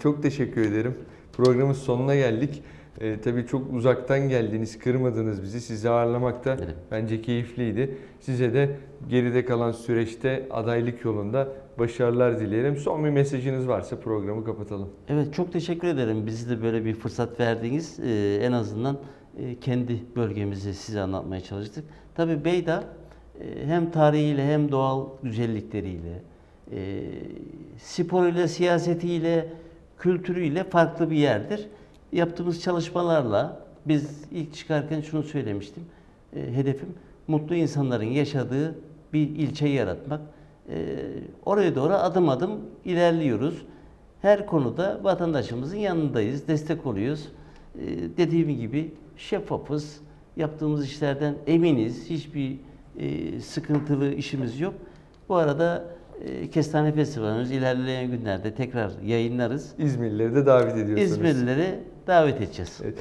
çok teşekkür ederim. Programın sonuna geldik. Ee, tabii çok uzaktan geldiniz, kırmadınız bizi. Sizi ağırlamak da Evet. bence keyifliydi. Size de geride kalan süreçte adaylık yolunda başarılar dilerim. Son bir mesajınız varsa programı kapatalım. Evet çok teşekkür ederim. Bizi de böyle bir fırsat verdiniz. Ee, en azından e, kendi bölgemizi size anlatmaya çalıştık. Tabii Beyda e, hem tarihiyle hem doğal güzellikleriyle, e, sporuyla, siyasetiyle, kültürüyle farklı bir yerdir. Yaptığımız çalışmalarla biz ilk çıkarken şunu söylemiştim. E, hedefim mutlu insanların yaşadığı bir ilçe yaratmak. E, oraya doğru adım adım ilerliyoruz. Her konuda vatandaşımızın yanındayız, destek oluyoruz. Ee, dediğim gibi şeffafız, yaptığımız işlerden eminiz, hiçbir e, sıkıntılı işimiz yok. Bu arada e, Kestane Festivalimiz ilerleyen günlerde tekrar yayınlarız. İzmirlileri de davet ediyorsunuz. İzmirlileri davet edeceğiz. Evet.